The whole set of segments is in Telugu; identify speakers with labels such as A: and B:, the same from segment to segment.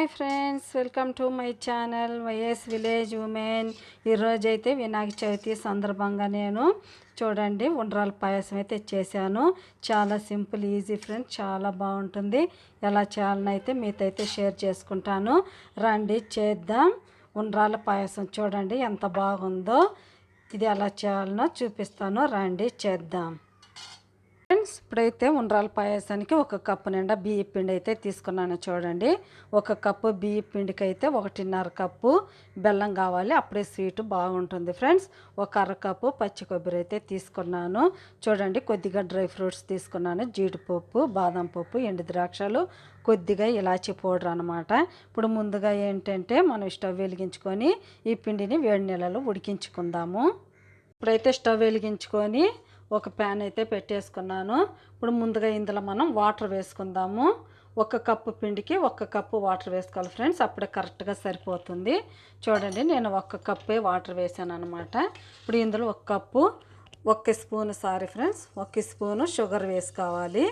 A: Hi friends welcome to my channel YS village women. ఈరోజు అయితే వినాయక చవితి సందర్భంగా నేను చూడండి ఉండ్రాల పాయసం అయితే చేశాను. చాలా సింపుల్ ఈజీ ఫ్రెండ్స్ చాలా బాగుంటుంది. ఎలా చేయాలని అయితే మీతో అయితే షేర్ చేసుకుంటాను. రండి చేద్దాం. ఉండ్రాల పాయసం చూడండి ఎంత బాగుందో. ఇది ఎలా చేయాలనో చూపిస్తాను. రండి చేద్దాం. ఫ్రెండ్స్ ఇప్పుడైతే ఉండ్రాల పాయసానికి ఒక కప్పు నిండా బియ్య పిండి అయితే తీసుకున్నాను చూడండి. ఒక కప్పు బియ్య పిండికి అయితే ఒకటిన్నర కప్పు బెల్లం కావాలి. అప్పుడే స్వీట్ బాగుంటుంది ఫ్రెండ్స్ ఒక అర కప్పు పచ్చి కొబ్బరి అయితే తీసుకున్నాను. చూడండి కొద్దిగా డ్రై ఫ్రూట్స్ తీసుకున్నాను. జీడిపప్పు బాదం పప్పు ఎండు ద్రాక్షలు కొద్దిగా ఇలాచీ పౌడర్ అనమాట ఇప్పుడు ముందుగా ఏంటంటే మనం స్టవ్ వెలిగించుకొని ఈ పిండిని వేడి నీళ్ళలో ఉడికించుకుందాము. ఇప్పుడైతే స్టవ్ వెలిగించుకొని ఒక ప్యాన్ అయితే పెట్టేసుకున్నాను. ఇప్పుడు ముందుగా ఇందులో మనం వాటర్ వేసుకుందాము. ఒక కప్పు పిండికి ఒక కప్పు వాటర్ వేసుకోవాలి ఫ్రెండ్స్ అప్పుడే కరెక్ట్గా సరిపోతుంది. చూడండి నేను ఒక కప్పే వాటర్ వేసాను అనమాట ఇప్పుడు ఇందులో ఒక కప్పు ఒక స్పూన్ సారీ ఫ్రెండ్స్ ఒక స్పూను షుగర్ వేసుకోవాలి.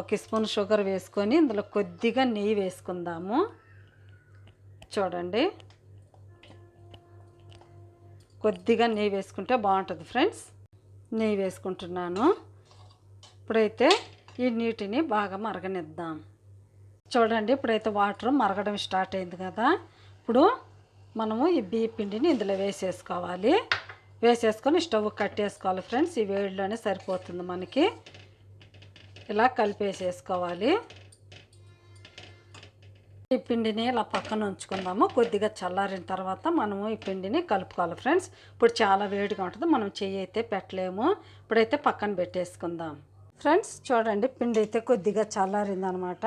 A: ఒక స్పూన్ షుగర్ వేసుకొని ఇందులో కొద్దిగా నెయ్యి వేసుకుందాము. చూడండి. కొద్దిగా నెయ్యి వేసుకుంటే బాగుంటుంది ఫ్రెండ్స్ నెయ్యి వేసుకుంటున్నాను. ఇప్పుడైతే ఈ నీటిని బాగా మరగనిద్దాం. చూడండి ఇప్పుడైతే వాటర్ మరగడం స్టార్ట్ అయింది కదా. ఇప్పుడు మనము ఈ బియ్య పిండిని ఇందులో వేసేసుకోవాలి. వేసేసుకొని స్టవ్ కట్టేసుకోవాలి ఫ్రెండ్స్. ఈ వేడిలోనే సరిపోతుంది మనకి. ఇలా కలిపేసేసుకోవాలి. ఈ పిండిని ఇలా పక్కన ఉంచుకుందాము. కొద్దిగా చల్లారిన తర్వాత మనము ఈ పిండిని కలుపుకోవాలి ఫ్రెండ్స్. ఇప్పుడు చాలా వేడిగా ఉంటుంది. మనం చెయ్యి అయితే పెట్టలేము. ఇప్పుడైతే పక్కన పెట్టేసుకుందాం. ఫ్రెండ్స్ చూడండి పిండి అయితే కొద్దిగా చల్లారింది అనమాట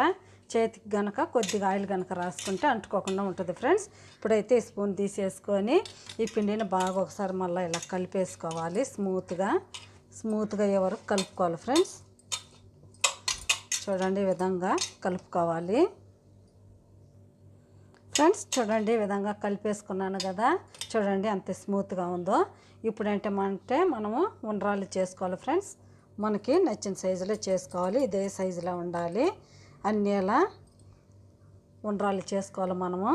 A: చేతికి గనక కొద్దిగా ఆయిల్ కనుక రాసుకుంటే అంటుకోకుండా ఉంటుంది ఫ్రెండ్స్. ఇప్పుడైతే స్పూన్ తీసేసుకొని ఈ పిండిని బాగా ఒకసారి మళ్ళీ ఇలా కలిపేసుకోవాలి స్మూత్గా. స్మూత్గా ఎవరు కలుపుకోవాలి ఫ్రెండ్స్. చూడండి ఈ విధంగా కలుపుకోవాలి. ఫ్రెండ్స్ చూడండి ఈ విధంగా కలిపేసుకున్నాను కదా. చూడండి అంత స్మూత్గా ఉందో. ఇప్పుడంటే అంటే మనము ఉండ్రాలు చేసుకోవాలి ఫ్రెండ్స్. మనకి నచ్చిన సైజులో చేసుకోవాలి. ఇదే సైజులో ఉండాలి. అన్నిలా ఉండ్రాలు చేసుకోవాలి మనము.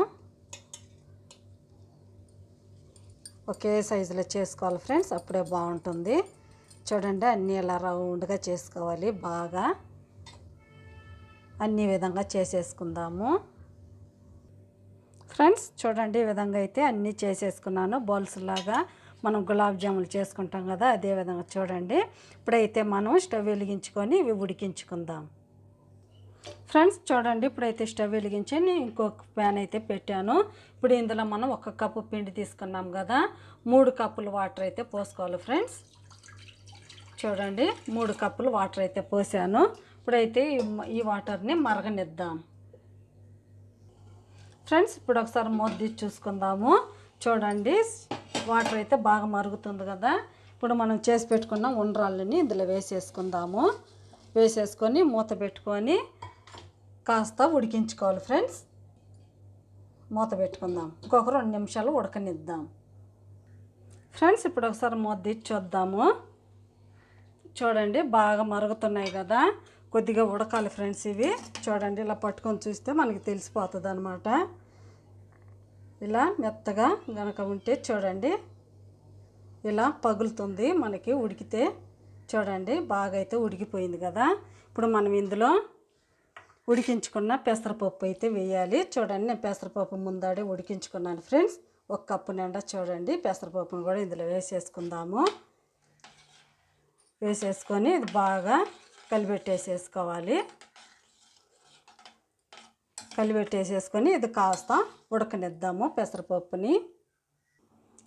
A: ఒకే సైజులో చేసుకోవాలి ఫ్రెండ్స్. అప్పుడే బాగుంటుంది. చూడండి అన్నీ ఇలా రౌండ్గా చేసుకోవాలి బాగా. అన్ని విధంగా చేసేసుకుందాము. ఫ్రెండ్స్ చూడండి ఈ విధంగా అయితే అన్నీ చేసేసుకున్నాను. బౌల్స్ లాగా మనం గులాబ్ జాములు చేసుకుంటాం కదా అదే విధంగా చూడండి. ఇప్పుడైతే మనం స్టవ్ వెలిగించుకొని ఇవి ఉడికించుకుందాం. ఫ్రెండ్స్ చూడండి ఇప్పుడైతే స్టవ్ వెలిగించి ఇంకొక ప్యాన్ అయితే పెట్టాను. ఇప్పుడు ఇందులో మనం ఒక కప్పు పిండి తీసుకున్నాం కదా మూడు కప్పులు వాటర్ అయితే పోసుకోవాలి ఫ్రెండ్స్. చూడండి మూడు కప్పులు వాటర్ అయితే పోసాను. ఇప్పుడైతే ఈ వాటర్ని మరగనిద్దాం. ఫ్రెండ్స్ ఇప్పుడు ఒకసారి మూత తీసి చూసుకుందాము. చూడండి వాటర్ అయితే బాగా మరుగుతుంది కదా. ఇప్పుడు మనం చేసి పెట్టుకున్న ఉండ్రాళ్ళని ఇందులో వేసేసుకుందాము. వేసేసుకొని మూత పెట్టుకొని కాస్త ఉడికించుకోవాలి ఫ్రెండ్స్. మూత పెట్టుకుందాం. ఇంకొక రెండు నిమిషాలు ఉడకనిద్దాం. ఫ్రెండ్స్ ఇప్పుడు ఒకసారి మూత తీసి చూద్దాము. చూడండి బాగా మరుగుతున్నాయి కదా. కొద్దిగా ఉడకాలి ఫ్రెండ్స్ ఇవి. చూడండి ఇలా పట్టుకొని చూస్తే మనకి తెలిసిపోతుంది అనమాట ఇలా మెత్తగా గనక ఉంటే చూడండి. ఇలా పగులుతుంది మనకి ఉడికితే చూడండి బాగా అయితే ఉడికిపోయింది కదా. ఇప్పుడు మనం ఇందులో ఉడికించుకున్న పెసరపప్పు అయితే వేయాలి. చూడండి నేను పెసరపప్పు ముందాడే ఉడికించుకున్నాను ఫ్రెండ్స్. ఒక కప్పు నిండా చూడండి పెసరపప్పును కూడా ఇందులో వేసేసుకుందాము. వేసేసుకొని ఇది బాగా కలిపెట్టేసేసుకోవాలి. కలిపెట్టేసేసుకొని ఇది కాస్త ఉడకనిద్దాము పెసరపప్పుని.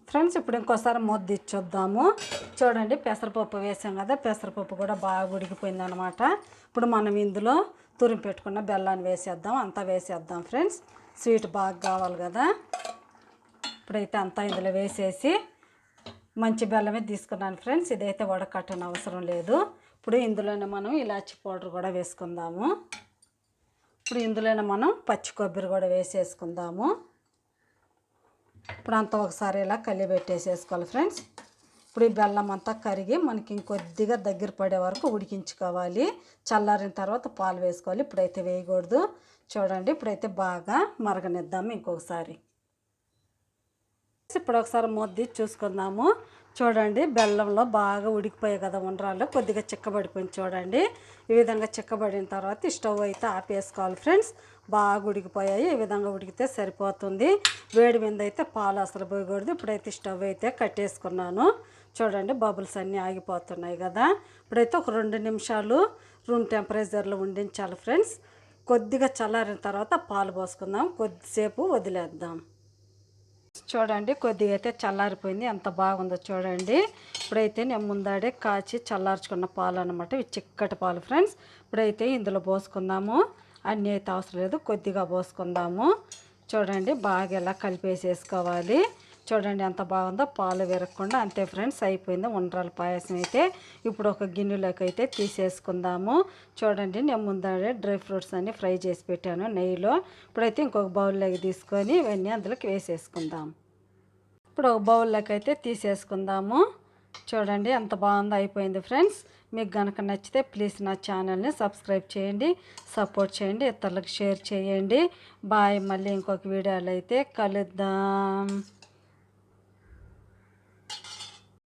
A: ఫ్రెండ్స్ ఇప్పుడు ఇంకోసారి మూత ఇచ్చొద్దాము. చూడండి పెసరపప్పు వేసాం కదా పెసరపప్పు కూడా బాగా ఉడికిపోయింది అనమాట ఇప్పుడు మనం ఇందులో తురిమి పెట్టుకున్న బెల్లాన్ని వేసేద్దాం అంతా వేసేద్దాం ఫ్రెండ్స్. స్వీట్ బాగా కావాలి కదా. ఇప్పుడైతే అంతా ఇందులో వేసేసి మంచి బెల్లమే తీసుకున్నాను ఫ్రెండ్స్. ఇదైతే వడకట్టని అవసరం లేదు. ఇప్పుడు ఇందులోనే మనం ఇలాచి పౌడర్ కూడా వేసుకుందాము. ఇప్పుడు ఇందులోనే మనం పచ్చి కొబ్బరి కూడా వేసేసుకుందాము. ఇప్పుడు అంతా ఒకసారి ఇలా కలిపెట్టేసేసుకోవాలి ఫ్రెండ్స్. ఇప్పుడు ఈ బెల్లం అంతా కరిగి మనకి ఇంకొద్దిగా దగ్గర పడే వరకు ఉడికించుకోవాలి. చల్లారిన తర్వాత పాలు వేసుకోవాలి. ఇప్పుడైతే వేయకూడదు. చూడండి ఇప్పుడైతే బాగా మరగనిద్దాము ఇంకొకసారి. ఇప్పుడు ఒకసారి మొద్ది చూసుకుందాము. చూడండి బెల్లంలో బాగా ఉడికిపోయాయి కదా ఉండరాలు కొద్దిగా చిక్కబడిపోయింది చూడండి. ఈ విధంగా చిక్కబడిన తర్వాత స్టవ్ అయితే ఆపేసుకోవాలి ఫ్రెండ్స్. బాగా ఉడికిపోయాయి. ఈ విధంగా ఉడికితే సరిపోతుంది. వేడి మీద అయితే పాలు అసలు పోయకూడదు. ఇప్పుడైతే స్టవ్ అయితే కట్టేసుకున్నాను. చూడండి బబుల్స్ అన్నీ ఆగిపోతున్నాయి కదా. ఇప్పుడైతే ఒక రెండు నిమిషాలు రూమ్ టెంపరేచర్లో ఉండించాలి ఫ్రెండ్స్. కొద్దిగా చల్లారిన తర్వాత పాలు పోసుకుందాం. కొద్దిసేపు వదిలేద్దాం. చూడండి కొద్దిగా అయితే చల్లారిపోయింది. ఎంత బాగుందో చూడండి. ఇప్పుడైతే నేను ముందాడే కాచి చల్లార్చుకున్న పాలు అనమాట ఇవి చిక్కటి పాలు ఫ్రెండ్స్. ఇప్పుడైతే ఇందులో పోసుకుందాము. అన్నీ అయితే అవసరం లేదు. కొద్దిగా పోసుకుందాము. చూడండి బాగా ఇలా కలిపేసేసుకోవాలి. చూడండి ఎంత బాగుందో పాలు విరగకుండా అంతే ఫ్రెండ్స్ అయిపోయింది ఉండ్రాల పాయసం అయితే. ఇప్పుడు ఒక గిన్నెలోకి అయితే తీసేసుకుందాము. చూడండి నేను ముందే డ్రై ఫ్రూట్స్ అన్నీ ఫ్రై చేసి పెట్టాను నెయ్యిలో. ఇప్పుడైతే ఇంకొక బౌల్లోకి తీసుకొని ఇవన్నీ అందులోకి వేసేసుకుందాము ఇప్పుడు ఒక బౌల్లోకి అయితే తీసేసుకుందాము. చూడండి ఎంత బాగుందో అయిపోయింది ఫ్రెండ్స్. మీకు కనుక నచ్చితే ప్లీజ్ నా ఛానల్ని సబ్స్క్రైబ్ చేయండి సపోర్ట్ చేయండి ఇతరులకు షేర్ చేయండి. బాయ్ మళ్ళీ ఇంకొక వీడియోలో అయితే కలుద్దాం.